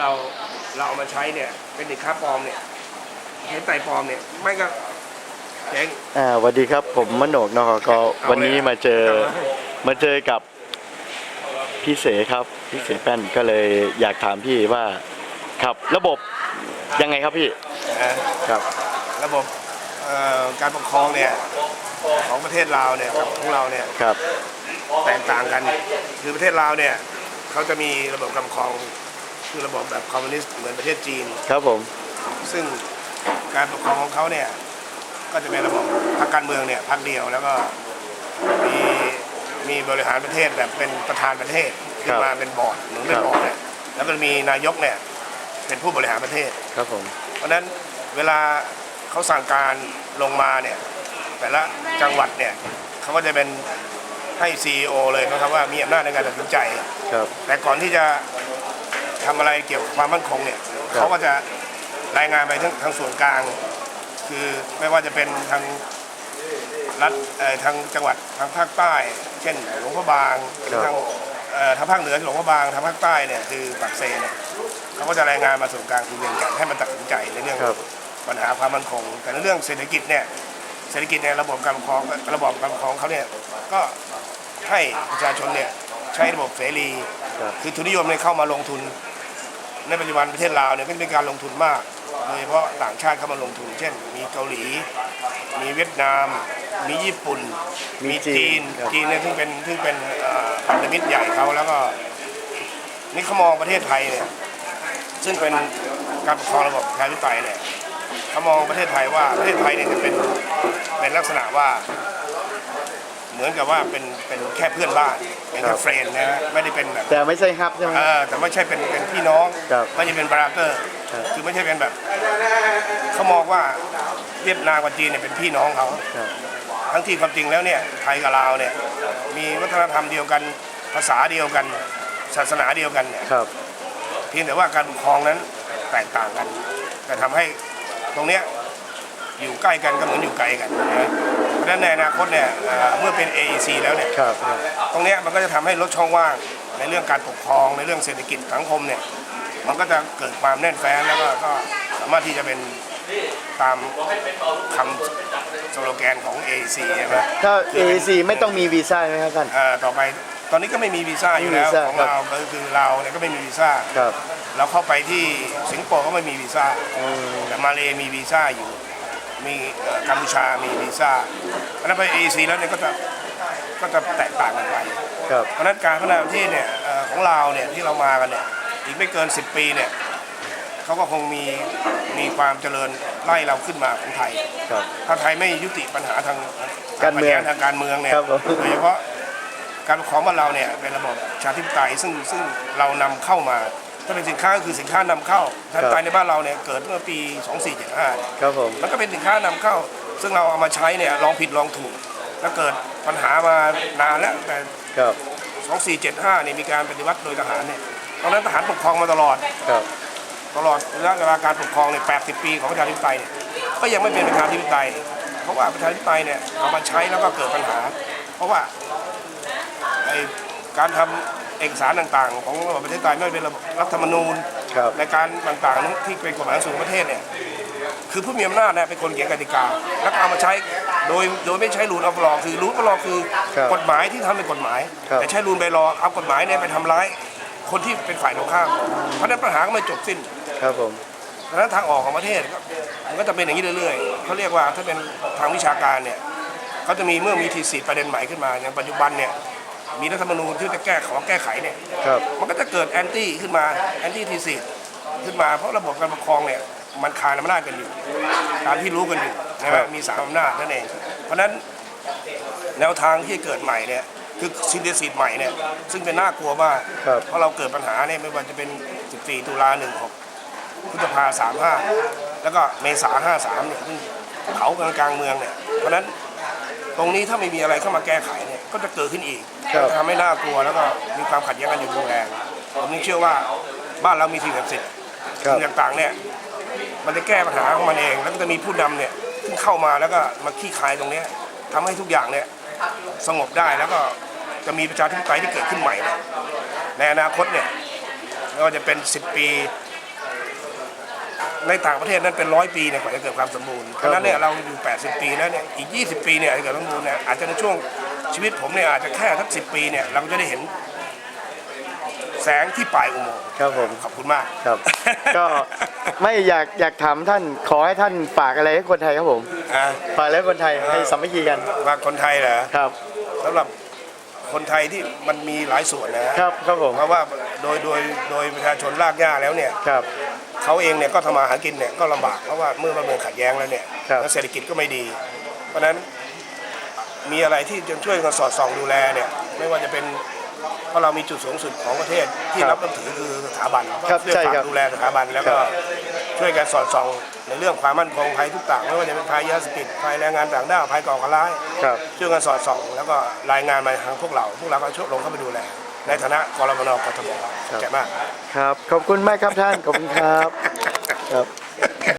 เราเราเอามาใช้เนี่ยเป็นสินค้าปลอมเนี่ยเห็นไต่ปลอมเนี่ยไม่ก็เจ๊ง อ่าสวัสดีครับผมมโนกนกวันนี้มาเจอมาเจอกับพี่เสครับพี่เสแป้นก็เลยอยากถามพี่ว่าครับระบบยังไงครับพี่นะครับ ระบบเอ่อการปกครองเนี่ยของประเทศลาวเนี่ยกับของเราเนี่ยครับแตกต่างกัน คือประเทศลาวเนี่ยเขาจะมีระบบการปกครอง คือระบบแบบคอมมิวนิสต์เหมือนประเทศจีน ครับผม ซึ่งการปกครองของเขาเนี่ย ก็จะเป็นระบบพรรคการเมืองเนี่ยพรรคเดียวแล้วก็มีมีบริหารประเทศแบบเป็นประธานประเทศขึ้นมาเป็นบอร์ดหรือเป็นบอร์ดเนี่ยแล้วก็มีนายกเนี่ยเป็นผู้บริหารประเทศ ครับผม เพราะฉะนั้นเวลาเขาสั่งการลงมาเนี่ยแต่ละจังหวัดเนี่ยเขาก็จะเป็นให้ CEO เลยนะครับว่ามีอำนาจในการตัดสินใจ ครับ แต่ก่อนที่จะ ทำอะไรเกี่ยวกับความมั่นคงเนี่ยครับเขาก็จะรายงานไปทั้งทางส่วนกลาง คือไม่ว่าจะเป็นทางรัฐเอ่อทางจังหวัดทางภาคใต้ เช่นหลวงพระบางหรือทางเอ่อทางภาคเหนือหลวงพระบางทางภาคใต้เนี่ยคือปากเซเนี่ยเขาก็จะรายงานมาส่วนกลางคือเวียงจันทร์ให้มันตัดสินใจในเรื่องครับปัญหาความมั่นคง แต่ในเรื่องเศรษฐกิจเนี่ยเศรษฐกิจเนี่ยระบบการปกครองระบบการปกครองเขาเนี่ยก็ให้ประชาชนเนี่ยใช้ระบบเสรีครับคือทุนนิยมเนี่ยเข้ามาลงทุน ในปัจจุบันประเทศลาวเนี่ยก็เป็นการลงทุนมากโดยเฉพาะต่างชาติเข้ามาลงทุน เช่น มีเกาหลี มีเวียดนาม มีญี่ปุ่น มีมีจีจีนนครับ จีนเนี่ยซึ่งเป็นซึ่งเป็นเอ่อพันธมิตรใหญ่เขาแล้วก็นี่เขามองประเทศไทยเนี่ยซึ่งเป็นการปกครองระบบประชาธิปไตยเนี่ยเขามองประเทศไทยว่าประเทศไทยเนี่ยจะเป็นเป็นลักษณะว่า เหมือนกับว่าเป็นเป็นแค่เพื่อนบ้านเป็นครัแค่บเฟรนด์นะฮะไม่ได้เป็นแบบแต่ไม่ใช่ฮับใช่ไหม เออแต่ไม่ใช่เป็นเป็นพี่น้องครับไม่ใช่เป็นบราเกอร์ครับคือไม่ใช่เป็นแบบเขามองว่าเวียดนามกับจีนเนี่ยเป็นพี่น้องเขาครับ ทั้งที่ความจริงแล้วเนี่ยไทยกับลาวเนี่ยมีวัฒนธรรมเดียวกันภาษาเดียวกัน ศาสนาเดียวกันเนี่ย ครับ เพียงแต่ว่าการปกครองนั้นแตกต่างกัน แต่ทำให้ตรงเนี้ยอยู่ใกล้กันก็เหมือนอยู่ไกลกันนะเพราะฉะนั้นในอนาคตเนี่ยเอ่อเมื่อเป็น AEC แล้วเนี่ย ครับครับ ตรงเนี้ยมันก็จะทำให้ลดช่องว่างในเรื่องการปกครองในเรื่องเศรษฐกิจสังคมเนี่ยมันก็จะเกิดความแน่นแฟ้นแล้วก็ก็สามารถที่จะเป็นตามคำสโลแกนของ AEC ใช่ไหมถ้า AAC ไม่ต้องมีวีซ่าใช่ไหมครับท่าน เอ่อต่อไปตอนนี้ก็ไม่มีวีซ่าอยู่แล้วไม่มีวีซ่า ของครับเราก็คือเราเนี่ยก็ไม่มีวีซ่าครับ เราเข้าไปที่สิงคโปร์ก็ไม่มีวีซ่าอืมแต่มาเลมีวีซ่าอยู่ มีเอ่อกัมพูชามีวีซ่าเพราะฉะนั้นไป AEC แล้วเนี่ยก็จะก็จะแตกต่างกันไป ครับ เพราะฉะนั้นการพัฒนาประเทศเนี่ยเอ่อของเราเนี่ยที่เรามากันเนี่ยอีกไม่เกิน 10 ปีเนี่ยเขาก็คงมีมีความเจริญไล่เราขึ้นมาของไทย ครับ ถ้าไทยไม่ยุติปัญหาทางการเมืองทางการเมืองเนี่ยครับผม โดยเฉพาะการปกครองบ้านเราเนี่ยเป็นระบบประชาธิปไตยซึ่งซึ่งเรานำเข้ามา ถ้าเป็นสินค้าก็คือสินค้านำเข้าประชาธิปไตยในบ้านเราเนี่ยเกิดเมื่อปี 2475ครับผมมันก็เป็นสินค้านำเข้า ซึ่งเราเอามาใช้เนี่ยลองผิดลองถูก แล้วเกิดปัญหามานานแล้วแต่ ครับ2475เนี่ยมีการปฏิวัติโดยทหารเนี่ยตอนนั้นทหารปกครองมาตลอด ครับตลอดระยะเวลาการปกครองเนี่ย80 ปีของประชาธิปไตยเนี่ยก็ยังไม่เป็นประชาธิปไตย เพราะว่าประชาธิปไตยเนี่ยเอามาใช้แล้วก็เกิดปัญหา เพราะว่าไอการทำ เอกสารต่างๆ ของระบบประชาธิปไตยไม่ว่าเป็นระบบรัฐธรรมนูญครับในการต่างๆที่เป็นกฎหมายสูงประเทศเนี่ยคือผู้มีอำนาจเนี่ยเป็นคนเขียนกติกา แล้วก็เอามาใช้โดยโดยไม่ใช้รูลออฟลอคือรูลออฟลอคือครับกฎหมายที่ทำเป็นกฎหมาย ครับ แต่ใช้รูลไบลอเอากฎหมายเนี่ยไปทำร้ายคนที่เป็นฝ่ายตรงข้ามเพราะฉะนั้นปัญหาก็ไม่จบสิ้น ครับผม ดังนั้นทางออกของประเทศก็มันก็จะเป็นอย่างนี้เรื่อยๆ เขาเรียกว่าถ้าเป็นทางวิชาการเนี่ยเขาจะมีเมื่อมีทีสิทธิประเด็นใหม่ขึ้นมาอย่างปัจจุบันเนี่ย มีรัฐธรรมนูญที่จะแก้ขอแก้ไขเนี่ยครับมันก็จะเกิดแอนตี้ขึ้นมาแอนตี้ทีสิทธิ์ขึ้นมาเพราะระบบการปกครองเนี่ยมันคานอำนาจกันอยู่ตามที่รู้กันอยู่นะคครัรับบมีสามอำนาจนั่นเองเพราะฉะนั้นแนวทางที่เกิดใหม่เนี่ยคือซินเดซิสใหม่เนี่ยซึ่งเป็นน่ากลัวมากครับเพราะเราเกิดปัญหาเนี่ยไม่ว่าจะเป็น 14 ตุลา16พฤษภา35 แล้วก็เมษา53เนี่ยซึ่งเผากลางกลางเมืองเนี่ยเพราะฉะนั้น ตรงนี้ถ้าไม่มีอะไรเข้ามาแก้ไขเนี่ยก็จะเกิดขึ้นอีกครับจะทำให้น่ากลัวแล้วก็มีความขัดแย้งกันอยู่รุนแรงผมยังเชื่อว่าบ้านเรามีสิ่งศักดิ์สิทธิ์ครับ สิ่งต่างๆเนี่ยมันจะแก้ปัญหาของมันเอง แล้วก็จะมีผู้นำเนี่ยที่เข้ามาแล้วก็มาขี้คายตรงเนี้ยทำให้ทุกอย่างเนี่ยสงบได้แล้วก็จะมีประชาธิปไตยที่เกิดขึ้นใหม่เนี่ยในอนาคตเนี่ยไม่ว่าจะเป็น 10 ปี ในต่างประเทศนั้นเป็นร้อยปีเนี่ยกว่าจะเกิดความสมบูรณ์เพราะฉะนั้นเนี่ยเราอยู่ 80 ปีแล้วเนี่ยอีก 20 ปีเนี่ยจะเกิดความสมบูรณ์เนี่ยอาจจะในช่วงชีวิตผมเนี่ยอาจจะแค่สักสิปีเนี่ยเราก็จะได้เห็นแสงที่ปลายอุโมงค์ครับผมขอบคุณมากครับ ก็ไม่อยากอยากถามท่านขอให้ท่านฝากอะไรให้คนไทยครับผมอะฝากอะไรให้คนไทยให้สามัคคีกันว่าคนไทยเหรอครับสำหรับคนไทยที่มันมีหลายส่วนนะฮะครับครับผมเพราะว่า โดยโดยโดยประชาชนรากหญ้าแล้วเนี่ยครับ เขาเองเนี่ยก็ทำมาหากินเนี่ยก็ลำบากเพราะว่าเมื่อมันเมืองขัดแย้งแล้วเนี่ยครับ แล้วเศรษฐกิจก็ไม่ดี เพราะฉะนั้นมีอะไรที่จะช่วยกันสอดส่องดูแลเนี่ยไม่ว่าจะเป็นเพราะเรามีจุดสูงสุดของประเทศที่รับนับถือคือสถาบันก็ครับช่วยใช่ฝากครับ ดูแลสถาบันแล้วก็ครับช่วยกันสอดส่องในเรื่องความมั่นคงภัยทุกต่างไม่ว่าจะเป็นภัยยาเสพติดภัยแรงงานต่างด้าวภัยก่อการร้าย ครับ ช่วยกันสอดส่อง แล้วก็รายงานมาทางพวกเรา พวกเราก็ช่วยลงเข้าไปดูแล ในฐานะกรมนกทมขอบใจมาก ครับ ขอบคุณมากครับท่าน ขอบคุณครับ ครับ